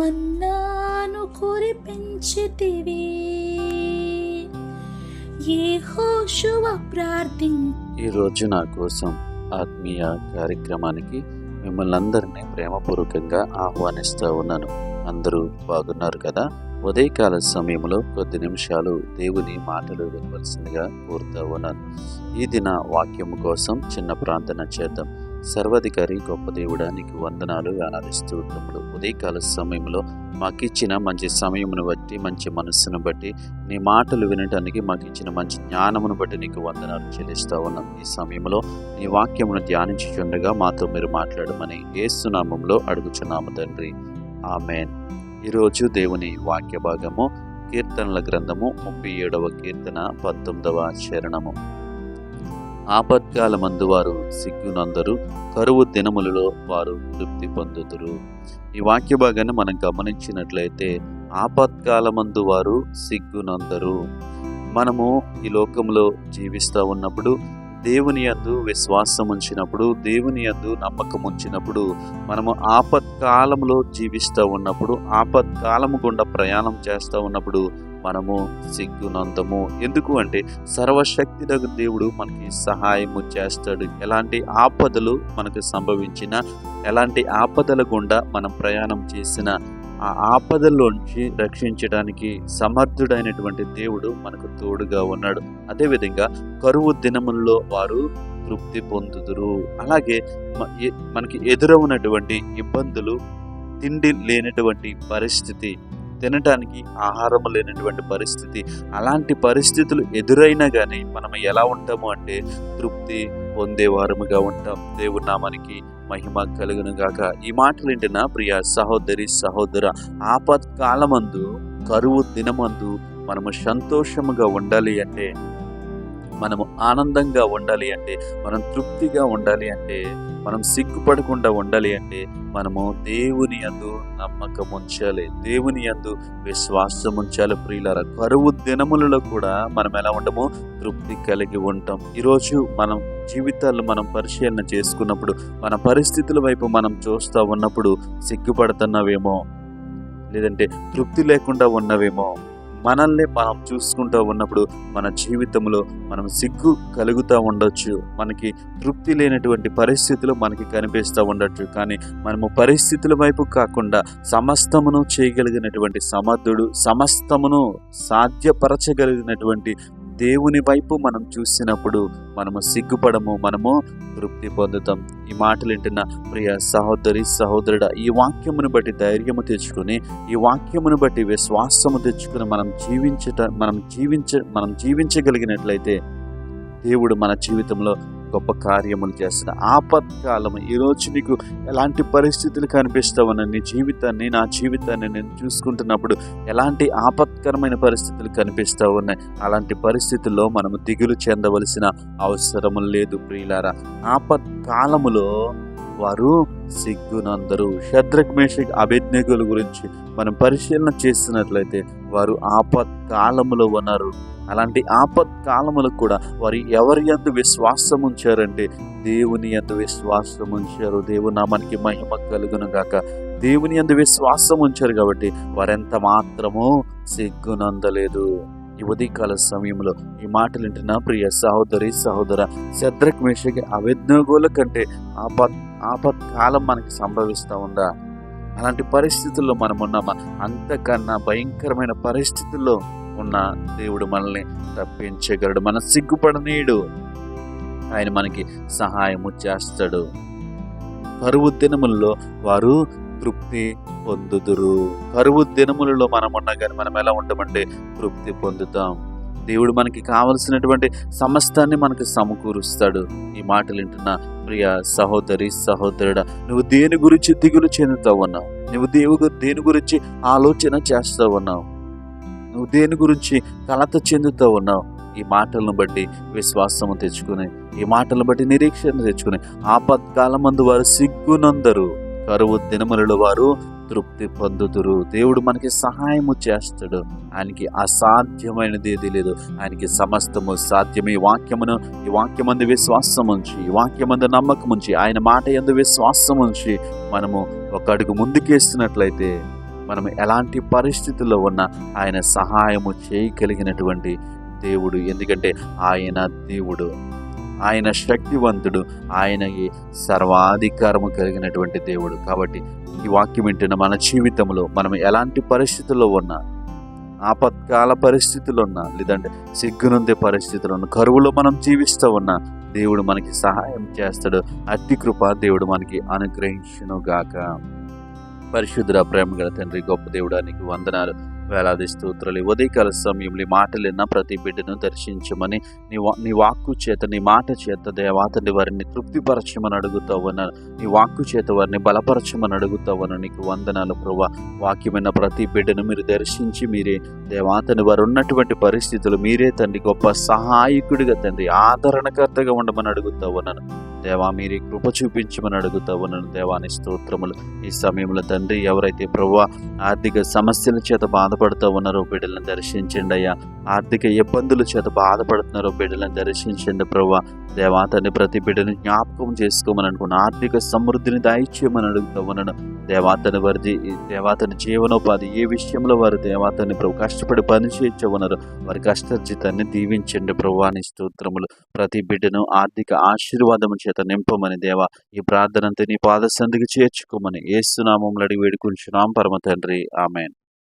మన్నాను కురిపించితివి. ఈ రోజు నా కోసం ఆత్మీయ కార్యక్రమానికి మిమ్మల్ని అందరినీ ప్రేమపూర్వకంగా ఆహ్వానిస్తూ ఉన్నాను. అందరూ బాగున్నారు కదా? ఉదయకాల సమయంలో కొద్ది నిమిషాలు దేవుని మాటలు వినవలసిందిగా కోరుతూ ఉన్నాను. ఈ దిన వాక్యం కోసం చిన్న ప్రార్థన చేద్దాం. సర్వాధికారి గొప్ప దేవుడానికి వందనాలు ఆనందిస్తూ తమ్ముడు ఉదయకాల సమయంలో మాకు ఇచ్చిన మంచి సమయమును బట్టి మంచి మనస్సును బట్టి నీ మాటలు వినటానికి మాకు ఇచ్చిన మంచి జ్ఞానమును బట్టి నీకు వందనాలు చెల్లిస్తూ ఉన్నాం. ఈ సమయంలో నీ వాక్యమును ధ్యానించుచుండగా మాతో మీరు మాట్లాడమని ఏసునామంలో అడుగుచున్నాము తండ్రి. ఆమెన్. ఈరోజు దేవుని వాక్య భాగము కీర్తనల గ్రంథము ముప్పై ఏడవ కీర్తన పంతొమ్మిదవ చరణము. ఆపత్కాల మందు వారు సిగ్గునందరు. కరువు దినములలో వారు తృప్తి పొందుతురు ఈ వాక్య భాగాన్ని మనం గమనించినట్లయితే ఆపత్కాలమందు వారు సిగ్గునందరు. మనము ఈ లోకంలో జీవిస్తూ ఉన్నప్పుడు దేవుని యందు విశ్వాసం ఉంచినప్పుడు దేవుని యందు నమ్మకం ఉంచినప్పుడు మనము ఆపత్కాలంలో జీవిస్తూ ఉన్నప్పుడు ఆపత్కాలము గుండా ప్రయాణం చేస్తూ ఉన్నప్పుడు మనము సిగ్గునందము. ఎందుకు అంటే సర్వశక్తి దేవుడు మనకి సహాయము చేస్తాడు. ఎలాంటి ఆపదలు మనకు సంభవించిన ఎలాంటి ఆపదల గుండా మనం ప్రయాణం చేసిన ఆ ఆపదల్లోంచి రక్షించడానికి సమర్థుడైనటువంటి దేవుడు మనకు తోడుగా ఉన్నాడు. అదేవిధంగా కరువు దినముల్లో వారు తృప్తి పొందుదురు. అలాగే మనకి ఎదురవునటువంటి ఇబ్బందులు తిండి లేనటువంటి పరిస్థితి తినటానికి ఆహారం లేనటువంటి పరిస్థితి. అలాంటి పరిస్థితులు ఎదురైనా కానీ మనం ఎలా ఉంటాము అంటే తృప్తి పొందేవారముగా ఉంటాం. దేవుడి నామానికి మహిమ కలుగును గాక. ఈ మాటలు వింటున్న ప్రియ సహోదరి సహోదర ఆపత్కాలమందు కరువు దినమందు మనము సంతోషముగా ఉండాలి అంటే మనము ఆనందంగా ఉండాలి అంటే మనం తృప్తిగా ఉండాలి అంటే మనం సిగ్గుపడకుండా ఉండాలి అంటే మనము దేవుని యందు నమ్మకం ఉంచాలి దేవుని యందు విశ్వాసం ఉంచాలి ప్రియులార. కరువు దినములలో కూడా మనం ఎలా ఉండము తృప్తి కలిగి ఉంటాం. ఈరోజు మనం జీవితాలు మనం పరిశీలన చేసుకున్నప్పుడు మన పరిస్థితుల వైపు మనం చూస్తూ ఉన్నప్పుడు సిగ్గుపడుతున్నావేమో? లేదంటే తృప్తి లేకుండా ఉన్నవేమో? మనల్ని మనం చూసుకుంటూ ఉన్నప్పుడు మన జీవితంలో మనం సిగ్గు కలుగుతూ ఉండొచ్చు. మనకి తృప్తి లేనటువంటి పరిస్థితులు మనకి కనిపిస్తూ ఉండొచ్చు. కానీ మనము పరిస్థితుల వైపు కాకుండా సమస్తమును చేయగలిగినటువంటి సమర్థుడు సమస్తమును సాధ్యపరచగలిగినటువంటి దేవుని వైపు మనం చూసినప్పుడు మనము సిగ్గుపడము మనము తృప్తి పొందుతాం. ఈ మాటలు వింటున్న ప్రియ సహోదరి సహోదరుడ ఈ వాక్యమును బట్టి ధైర్యము తెచ్చుకుని ఈ వాక్యమును బట్టి విశ్వాసము తెచ్చుకుని మనం జీవించట మనం జీవించ మనం జీవించగలిగినట్లయితే దేవుడు మన జీవితంలో గొప్ప కార్యములు చేస్తున్న ఆపత్కాలం ఈరోజు నీకు ఎలాంటి పరిస్థితులు కనిపిస్తావని నీ జీవితాన్ని నా జీవితాన్ని నేను చూసుకుంటున్నప్పుడు ఎలాంటి ఆపత్కరమైన పరిస్థితులు కనిపిస్తూ ఉన్నాయి అలాంటి పరిస్థితుల్లో మనము దిగులు చెందవలసిన అవసరం లేదు ప్రియులారా. ఆపత్కాలములో వారు సిగ్గునందరు. శద్రక్ మేషక్ అభిజ్ఞకుల గురించి మనం పరిశీలన చేస్తున్నట్లయితే వారు ఆపత్కాలములో ఉన్నారు. అలాంటి ఆపత్కాలములకు కూడా వారు ఎవరి ఎందు విశ్వాసం ఉంచారంటే దేవుని ఎందు విశ్వాసం ఉంచారు. దేవుని నామానికి మహిమ కలుగును గాక. దేవుని ఎందు విశ్వాసం ఉంచారు కాబట్టి వారెంత మాత్రమూ సిగ్గునందలేదు. ఈ ఉదయకాల సమయంలో ఈ మాటలు వింటున్న ప్రియ సహోదరి సహోదర శద్రక్ మేషకి అవిజ్ఞగోల కంటే ఆపత్ ఆపత్కాలం మనకి సంభవిస్తూ ఉందా? అలాంటి పరిస్థితుల్లో మనం ఉన్నామా అంతకన్నా భయంకరమైన పరిస్థితుల్లో ఉన్న దేవుడు మనల్ని తప్పించగలడు మన సిగ్గుపడనీయుడు. ఆయన మనకి సహాయము చేస్తాడు. కరువు దినముల్లో వారు తృప్తి పొందుదురు. కరువు దినములలో మనం ఉన్నా కానీ మనం ఎలా ఉంటామంటే తృప్తి పొందుతాం. దేవుడు మనకి కావలసినటువంటి సమస్తాన్ని మనకి సమకూరుస్తాడు. ఈ మాటలు వింటున్న ప్రియ సహోదరి సహోదరుడా నువ్వు దేని గురించి దిగులు చెందుతావు ఉన్నావు? నువ్వు దేవుడు దేని గురించి ఆలోచన చేస్తూ ఉన్నావు? నువ్వు దేని గురించి కలత చెందుతూ ఉన్నావు? ఈ మాటలను బట్టి విశ్వాసము తెచ్చుకుని ఈ మాటలను బట్టి నిరీక్షణ తెచ్చుకుని ఆపత్కాలమందు వారు సిగ్గునందరు. కరువు దినములలో వారు తృప్తి పొందుతురు. దేవుడు మనకి సహాయము చేస్తాడు. ఆయనకి అసాధ్యమైనది ఏది లేదు. ఆయనకి సమస్తము సాధ్యం ఈ వాక్యమును ఈ వాక్యమందు విశ్వాసం ఉంచి ఈ వాక్యమందు నమ్మకం ఉంచి ఆయన మాట ఎందు విశ్వాసం ఉంచి మనము ఒక అడుగు ముందుకేస్తున్నట్లయితే మనం ఎలాంటి పరిస్థితుల్లో ఉన్నా ఆయన సహాయము చేయగలిగినటువంటి దేవుడు. ఎందుకంటే ఆయన దేవుడు ఆయన శక్తివంతుడు ఆయనకి సర్వాధికారము కలిగినటువంటి దేవుడు. కాబట్టి ఈ వాక్యం వింటున్న మన జీవితంలో మనం ఎలాంటి పరిస్థితుల్లో ఉన్నా ఆపత్కాల పరిస్థితులు ఉన్నా లేదంటే సిగ్గునుందే పరిస్థితులు ఉన్నా కరువులో మనం జీవిస్తూ ఉన్నా దేవుడు మనకి సహాయం చేస్తాడు. అతి కృప దేవుడు మనకి అనుగ్రహించును గాక పరిశుద్ధ ప్రేమ గల తండ్రి గొప్ప దేవుడానికి వందనాలు. వేలాది స్తోత్రాలు. ఈ ఉదయకాల సమయంలో ఈ మాటలు విన్న ప్రతి బిడ్డను దర్శించమని నీ వా నీ వాక్కు చేత నీ మాట చేత దేవాతని వారిని తృప్తిపరచమని అడుగుతావన్నాను నీ వాక్కు చేత వారిని బలపరచమని అడుగుతావను నీకు వందనాలు ప్రభా. వాక్యమైన ప్రతి బిడ్డను మీరు దర్శించి మీరే దేవాతని వారు ఉన్నటువంటి పరిస్థితులు మీరే తండ్రి గొప్ప సహాయకుడిగా తండ్రి ఆదరణకర్తగా ఉండమని అడుగుతావన్నాను దేవా మీరే కృప చూపించమని అడుగుతావన్నాను దేవాని స్తోత్రములు ఈ సమయంలో తండ్రి ఎవరైతే ప్రభు ఆర్థిక సమస్యల చేత బాధపడుతూ ఉన్నారో బిడ్డలను దర్శించండి అయ్యా. ఆర్థిక ఇబ్బందుల చేత బాధపడుతున్నారో బిడ్డలను దర్శించండి ప్రభా. దేవాతని ప్రతి బిడ్డను జ్ఞాపకం చేసుకోమని అనుకున్న ఆర్థిక సమృద్ధిని దాయిచ్చేయమని అడుగుతూ ఉన్నాను. దేవాతని వారి దేవాతని జీవనోపాధి ఏ విషయంలో వారు దేవాతని ప్రభు కష్టపడి పని చేయొచ్చన్నారు వారి కష్టార్జితాన్ని దీవించండి ప్రభువాని స్తోత్రములు. ప్రతి బిడ్డను ఆర్థిక ఆశీర్వాదము చేత నింపమని దేవా. ఈ ప్రార్థనంతా నీ పాద సంధికి చేర్చుకోమని ఏసునామంలో అడిగి వేడుకుంటున్నాం పరమ తండ్రి. ఆమెన్.